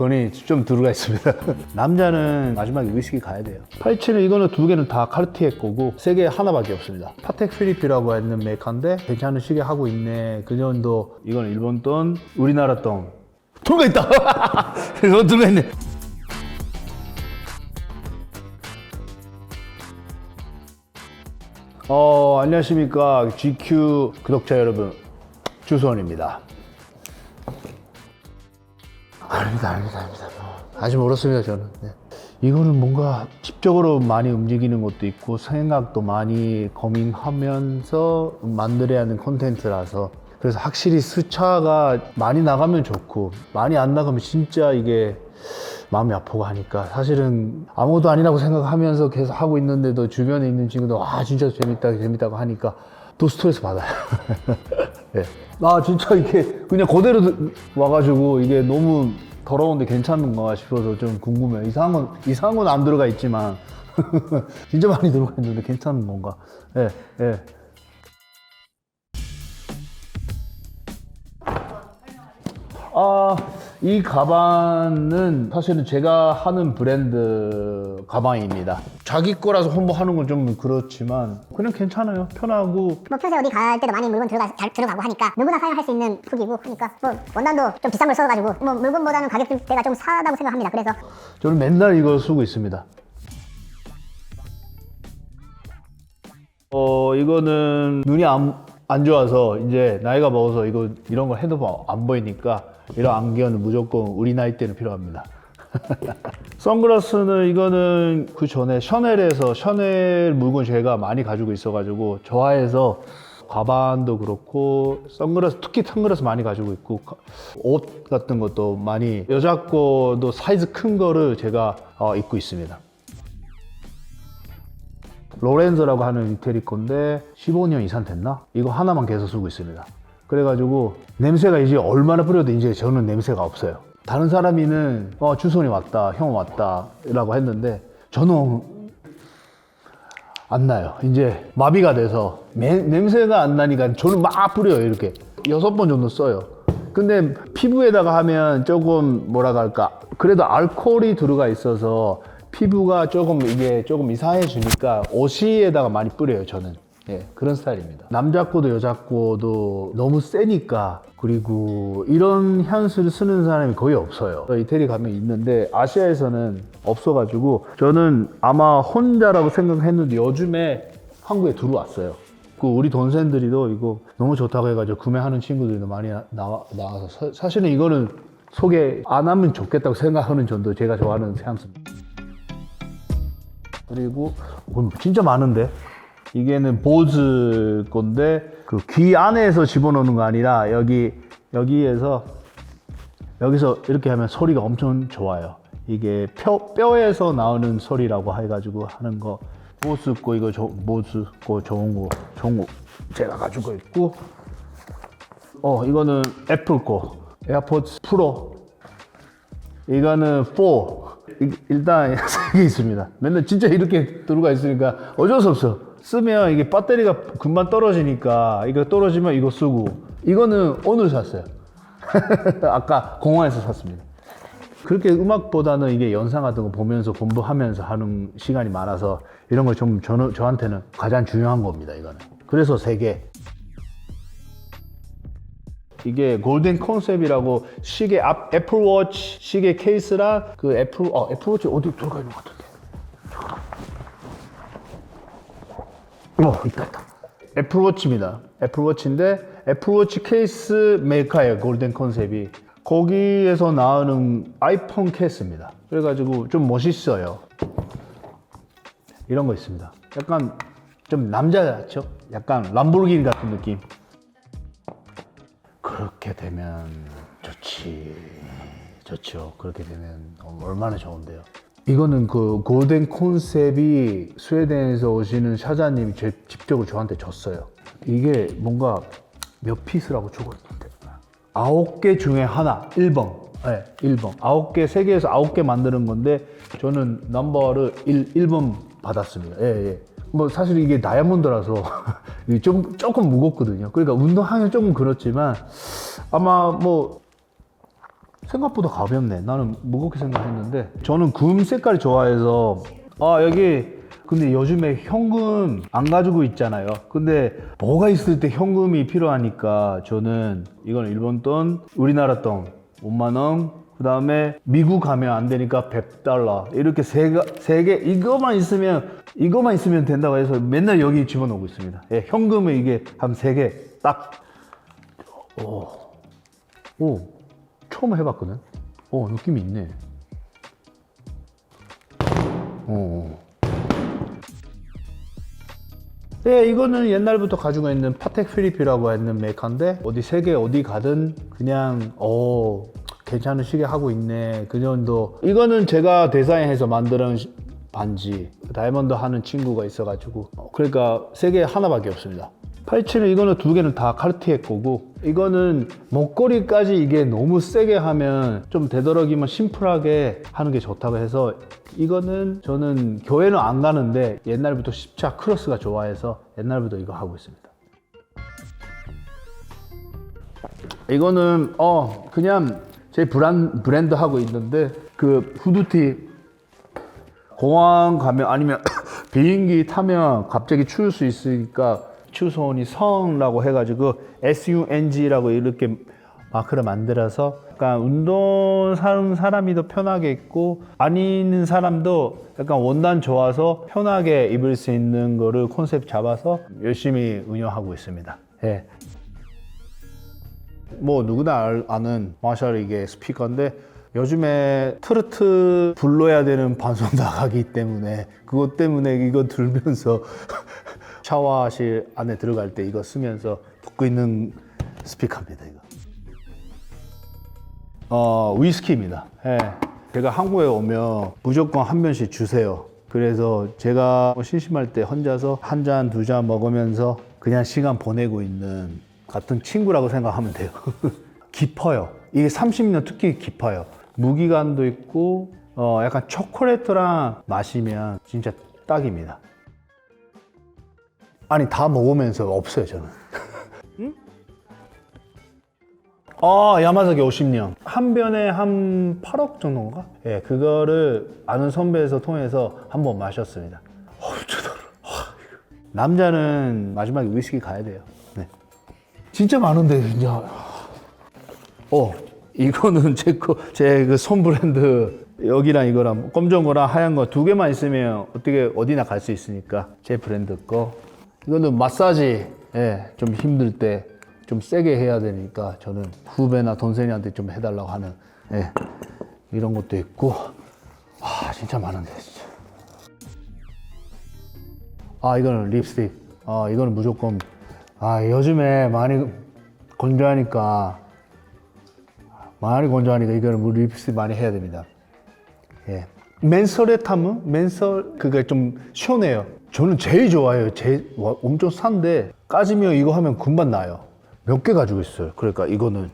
돈이 좀 들어가 있습니다. 남자는 마지막에 위스키 가야 돼요. 87은 이거는 두 개는 다 카르티에 거고 세 개 하나밖에 없습니다. 파텍 필리피라고 하는 메카인데 괜찮은 시계 하고 있네. 그 정도 이거는 일본 돈, 우리나라 돈. 들어가 있다. 이거 들어가 있네. 어, 안녕하십니까. GQ 구독자 여러분. 주소원입니다. 아닙니다, 아닙니다, 아닙니다. 뭐, 아직 멀었습니다, 저는. 네. 이거는 뭔가 집적으로 많이 움직이는 것도 있고 생각도 많이 고민하면서 만들어야 하는 콘텐츠라서 그래서 확실히 수차가 많이 나가면 좋고 많이 안 나가면 진짜 이게 마음이 아프고 하니까 사실은 아무것도 아니라고 생각하면서 계속 하고 있는데도 주변에 있는 친구들 아 진짜 재밌다 재밌다고 하니까 또 스트레스 받아요. 예. 아 진짜 이게 그냥 그대로 와가지고 이게 너무 더러운데 괜찮은가 싶어서 좀 궁금해요. 이상한 건안 들어가 있지만 진짜 많이 들어가 있는데 괜찮은 건가? 예, 예. 아, 이 가방은 사실은 제가 하는 브랜드 가방입니다. 자기 거라서 홍보하는 건 좀 그렇지만 그냥 괜찮아요. 편하고 뭐 평소에 어디 갈 때도 많이 물건 들어가, 잘 들어가고 하니까 누구나 사용할 수 있는 푸기고 하니까 뭐 원단도 좀 비싼 걸 써가지고 뭐 물건보다는 가격대가 좀 싸다고 생각합니다. 그래서 저는 맨날 이거 쓰고 있습니다. 어, 이거는 눈이 안, 안 좋아서 이제 나이가 먹어서 이거 이런 걸 해도 뭐안 보이니까 이런 안경은 무조건 우리 나이 때는 필요합니다. 선글라스는 이거는 그 전에 셔넬에서 셔넬 물건 제가 많이 가지고 있어가지고 좋아해서 가방도 그렇고 선글라스 특히 선글라스 많이 가지고 있고 가- 옷 같은 것도 많이 여자 거도 사이즈 큰 거를 제가 어, 입고 있습니다. 로렌zo라고 하는 이태리 건데 15년 이상 됐나? 이거 하나만 계속 쓰고 있습니다. 그래가지고 냄새가 이제 얼마나 뿌려도 이제 저는 냄새가 없어요. 다른 사람이는 어, 주손이 왔다, 형 왔다 라고 했는데 저는 안 나요. 이제 마비가 돼서 매- 냄새가 안 나니까 저는 막 뿌려요 이렇게 여섯 번 정도 써요. 근데 피부에다가 하면 조금 뭐라 할까 그래도 알코올이 들어가 있어서 피부가 조금 이게 조금 이상해지니까 옷에다가 많이 뿌려요 저는. 예, 그런 스타일입니다. 남자 거도 여자 거도 너무 세니까 그리고 이런 향수를 쓰는 사람이 거의 없어요. 이태리 가면 있는데 아시아에서는 없어가지고 저는 아마 혼자라고 생각했는데 요즘에 한국에 들어왔어요. 그 우리 동생들이도 이거 너무 좋다고 해가지고 구매하는 친구들도 많이 나- 나와, 나와서 사, 사실은 이거는 소개 안 하면 좋겠다고 생각하는 정도 제가 좋아하는 향수입니다. 그리고 어, 진짜 많은데? 이게는 보즈 건데 그 귀 안에서 집어넣는 거 아니라 여기 여기에서 여기서 이렇게 하면 소리가 엄청 좋아요. 이게 뼈, 뼈에서 나오는 소리라고 해가지고 하는 거. 보스 거 이거 조, 보스 거 좋은 거 좋은 거 제가 가지고 있고. 어 이거는 애플 거. 에어포츠 프로. 이거는 4 이- 일단 세개 있습니다. 맨날 진짜 이렇게 들어가 있으니까 어쩔 수 없어. 쓰면 이게 배터리가 금방 떨어지니까 이거 떨어지면 이거 쓰고 이거는 오늘 샀어요. 아까 공원에서 샀습니다. 그렇게 음악보다는 이게 영상 같은 거 보면서 공부하면서 하는 시간이 많아서 이런 거 좀 저한테는 가장 중요한 겁니다. 이거는. 그래서 세 개. 이게 골든 컨셉이라고 시계 앞 애플워치 시계 케이스랑 그 애플 어 애플워치 어디 들어가 있는 것 같은데. 어 있다 있다. 애플워치입니다. 애플워치인데 애플워치 케이스 메이커예요. 골든 컨셉이. 거기에서 나오는 아이폰 케이스입니다. 그래가지고 좀 멋있어요. 이런 거 있습니다. 약간 좀 남자 같죠? 약간 람보르기니 같은 느낌. 그렇게 되면 좋지. 좋죠. 그렇게 되면 얼마나 좋은데요. 이거는 그 골든 콘셉이 스웨덴에서 오시는 사장님이 제 직접으로 저한테 줬어요. 이게 뭔가 몇 피스라고 적었는데. 아홉 개 중에 하나, 1번. 네, 1번. 아홉 개, 세계에서 아홉 개 만드는 건데, 저는 넘버를 1, 1번 받았습니다. 예, 예. 뭐, 사실 이게 다이아몬드라서, 좀, 조금 무겁거든요. 그러니까 운동하면 조금 그렇지만, 아마 뭐, 생각보다 가볍네. 나는 무겁게 생각했는데 저는 금 색깔 좋아해서 아 여기 근데 요즘에 현금 안 가지고 있잖아요. 근데 뭐가 있을 때 현금이 필요하니까 저는 이건 일본 돈, 우리나라 돈 5만 원, 그 다음에 미국 가면 안 되니까 100달러 이렇게 세개 이거만 있으면 이거만 있으면 된다고 해서 맨날 여기 집어넣고 있습니다. 예, 현금은 이게 한 세 개 딱. 오, 오, 처음 해봤거든. 오, 느낌이 있네. 오. 네, 이거는 옛날부터 가지고 있는 파텍 필리피라고 하는 메이커인데 어디 세계 어디 가든 그냥 어 괜찮은 시계 하고 있네 그 정도. 이거는 제가 디자인해서 만드는 시- 반지 다이아몬드 하는 친구가 있어가지고 어, 그러니까 세계 하나밖에 없습니다. 87은 이거는 두 개는 다 카르티에 거고 이거는 목걸이까지 이게 너무 세게 하면 좀 되도록이면 심플하게 하는 게 좋다고 해서 이거는 저는 교회는 안 가는데 옛날부터 십자 크로스가 좋아해서 옛날부터 이거 하고 있습니다. 이거는 어 그냥 제 브랜, 브랜드 하고 있는데 그 후드티 공항 가면 아니면 비행기 타면 갑자기 추울 수 있으니까 추소원이 성라고 해가지고 SUNG라고 이렇게 마크를 만들어서 약간 운동하는 사람이 더 편하게 입고 아닌 사람도 약간 원단 좋아서 편하게 입을 수 있는 거를 컨셉 잡아서 열심히 운영하고 있습니다. 예. 뭐 누구나 알- 아는 마샬 이게 스피커인데 요즘에 트로트 불러야 되는 방송 나가기 때문에 그것 때문에 이거 들면서 샤워실 안에 들어갈 때 이거 쓰면서 듣고 있는 스피커입니다 이거. 어 위스키입니다. 예. 제가 한국에 오면 무조건 한 병씩 주세요. 그래서 제가 뭐 심심할 때 혼자서 한 잔두잔 먹으면서 그냥 시간 보내고 있는 같은 친구라고 생각하면 돼요. 깊어요. 이게 30년 특히 깊어요. 무기감도 있고 어 약간 초콜릿랑 마시면 진짜 딱입니다. 아니 다 먹으면서 없어요 저는. 아 야마자키 50년 한 변에 한 8억 정도인가? 예, 그거를 아는 선배에서 통해서 한 번 마셨습니다. 어우 저더러. 남자는 마지막에 위스키 가야 돼요. 네. 진짜 많은데 진짜. 어 이거는 제 거 제 그 손 브랜드 여기랑 이거랑 검정 거랑 하얀 거 두 개만 있으면 어떻게 어디나 갈 수 있으니까 제 브랜드 거 이거는 마사지 예, 좀 힘들 때 좀 세게 해야 되니까 저는 후배나 동생한테 좀 해달라고 하는 예, 이런 것도 있고 아 진짜 많은데 진짜 아 이거는 립스틱 아 이거는 무조건 아 요즘에 많이 건조하니까 많이 건조하니까 이거는 뭐 립스틱 많이 해야 됩니다 예. 맨솔에 타면 맨솔 그게 좀 시원해요. 저는 제일 좋아해요. 제 와, 엄청 싼데 까지면 이거 하면 금방 나요. 몇 개 가지고 있어요. 그러니까 이거는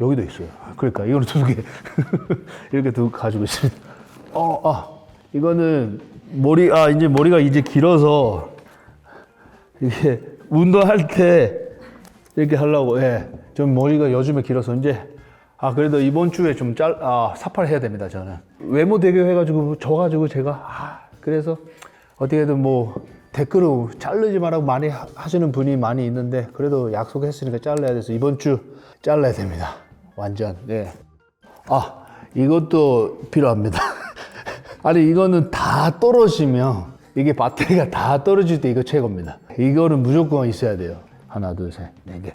여기도 있어요. 그러니까 이거는 두 개. 이렇게 두개 가지고 있습니다. 어, 아 이거는 머리 아 이제 머리가 이제 길어서 이게 운동할 때 이렇게 하려고 예. 좀 머리가 요즘에 길어서 이제 아 그래도 이번 주에 좀 짤, 아, 사파를 해야 됩니다 저는. 외모 대교 해 가지고 져 가지고 제가 아 그래서 어떻게든 뭐 댓글로 자르지 말라고 많이 하- 하시는 분이 많이 있는데 그래도 약속했으니까 잘라야 돼서 이번 주 잘라야 됩니다. 완전 예 아 이것도 필요합니다. 아니 이거는 다 떨어지면 이게 배터리가 다 떨어질 때 이거 최고입니다 이거는 무조건 있어야 돼요 하나 둘 셋 네 개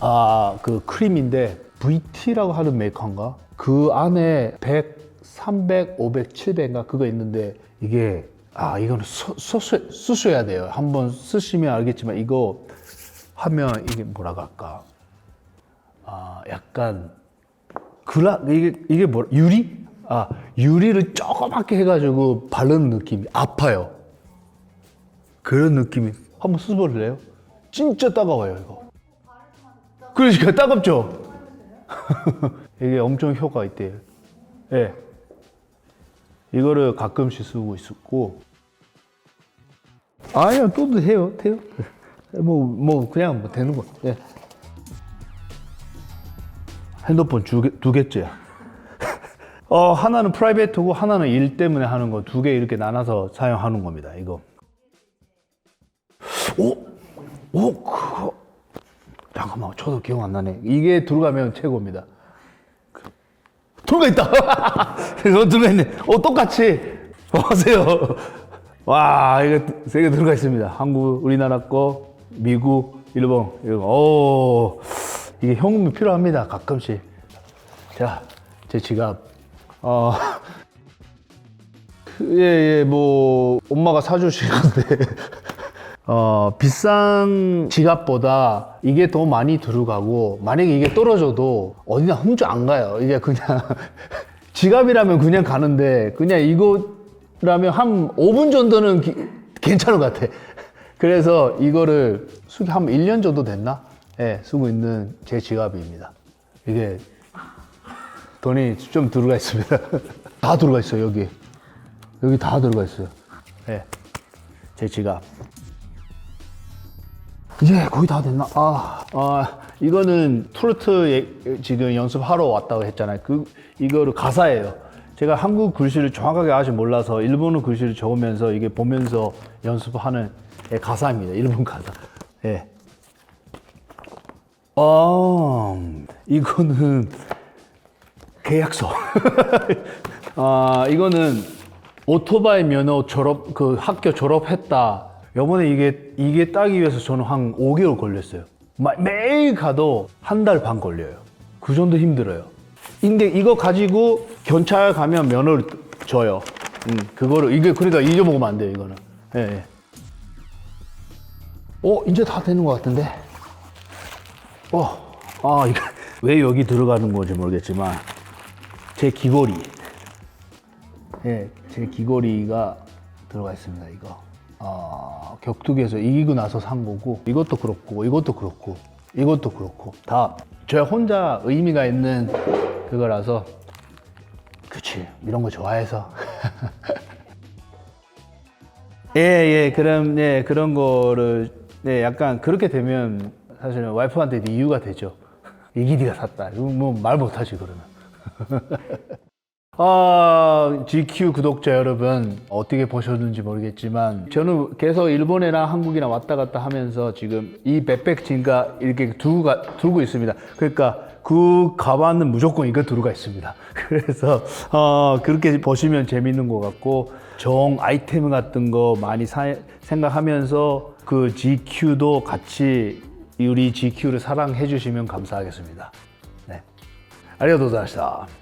아, 그 크림인데 VT라고 하는 메이커인가? 그 안에 100, 300, 500, 700인가 그거 있는데 이게 아, 이거는 써, 써, 쓰셔야 돼요. 한번 쓰시면 알겠지만 이거 하면 이게 뭐라고 할까? 아, 약간 그라 이게 이게 뭐 유리? 아, 유리를 조그맣게 해 가지고 바르는 느낌이 아파요. 그런 느낌이 한번 써볼래요? 진짜 따가워요, 이거. 그러니까 따갑죠? 이게 엄청 효과 있대요. 예. 이거를 가끔씩 쓰고 있었고. 아니요, 또도 해요, 돼요. 뭐, 뭐, 그냥 뭐 되는 거. 예. 핸드폰 두, 개, 두 개째야. 어, 하나는 프라이베트고 하나는 일 때문에 하는 거 두 개 이렇게 나눠서 사용하는 겁니다. 이거. 오, 오, 그거. 잠깐만, 저도 기억 안 나네. 이게 들어가면 최고입니다. 그, 들어가 있다. 이거 들어가 있네. 어, 똑같이. 보세요. 와, 이거 세 개 들어가 있습니다. 한국, 우리나라 거, 미국, 일본. 이거, 오, 이게 현금이 필요합니다. 가끔씩. 자, 제 지갑. 어, 그, 예, 예, 뭐, 엄마가 사주시는데, 어, 비싼 지갑보다 이게 더 많이 들어가고, 만약에 이게 떨어져도 어디나 훔쳐 안 가요. 이게 그냥, 지갑이라면 그냥 가는데, 그냥 이거라면 한 5분 정도는 기- 괜찮은 것 같아. 그래서 이거를 쓰기 한 1년 정도 됐나? 예, 쓰고 있는 제 지갑입니다. 이게 돈이 좀 들어가 있습니다. 다 들어가 있어요, 여기. 여기 다 들어가 있어요. 예. 제 지갑. 이제 거의 다 됐나? 아, 아, 이거는 트로트 예- 지금 연습하러 왔다고 했잖아요. 그, 이거를 가사예요. 제가 한국 글씨를 정확하게 아직 몰라서 일본어 글씨를 적으면서 이게 보면서 연습하는 예, 가사입니다. 일본 가사. 예. 아, 이거는 계약서. 아, 이거는 오토바이 면허 졸업, 그 학교 졸업했다. 요번에 이게, 이게 따기 위해서 저는 한 5개월 걸렸어요. 마- 매일 가도 한 달 반 걸려요. 그 정도 힘들어요. 근데 이거 가지고 경찰 가면 면허를 줘요. 음, 그거를, 이게 그러니까 잊어먹으면 안 돼요, 이거는. 예, 예. 어, 이제 다 되는 것 같은데? 어, 아, 이거 왜 여기 들어가는 건지 모르겠지만, 제 귀걸이. 예, 제 귀걸이가 들어가 있습니다, 이거. 아, 격투기에서 이기고 나서 산 거고, 이것도 그렇고, 이것도 그렇고, 이것도 그렇고, 다저 혼자 의미가 있는 그거라서, 그치, 이런 거 좋아해서. 예, 예, 그럼, 예, 그런 거를, 네, 약간 그렇게 되면 사실은 와이프한테 이유가 되죠. 이기디가 샀다. 이거 뭐 말 못하지, 그러면. 아, GQ 구독자 여러분, 어떻게 보셨는지 모르겠지만, 저는 계속 일본이나 한국이나 왔다 갔다 하면서 지금 이 백팩 진가 이렇게 두고, 가, 두고 있습니다. 그러니까 그 가방은 무조건 이거 들어가 있습니다. 그래서, 어, 그렇게 보시면 재밌는 것 같고, 정 아이템 같은 거 많이 사- 생각하면서 그 GQ도 같이 우리 GQ를 사랑해 주시면 감사하겠습니다. ありがとうございました。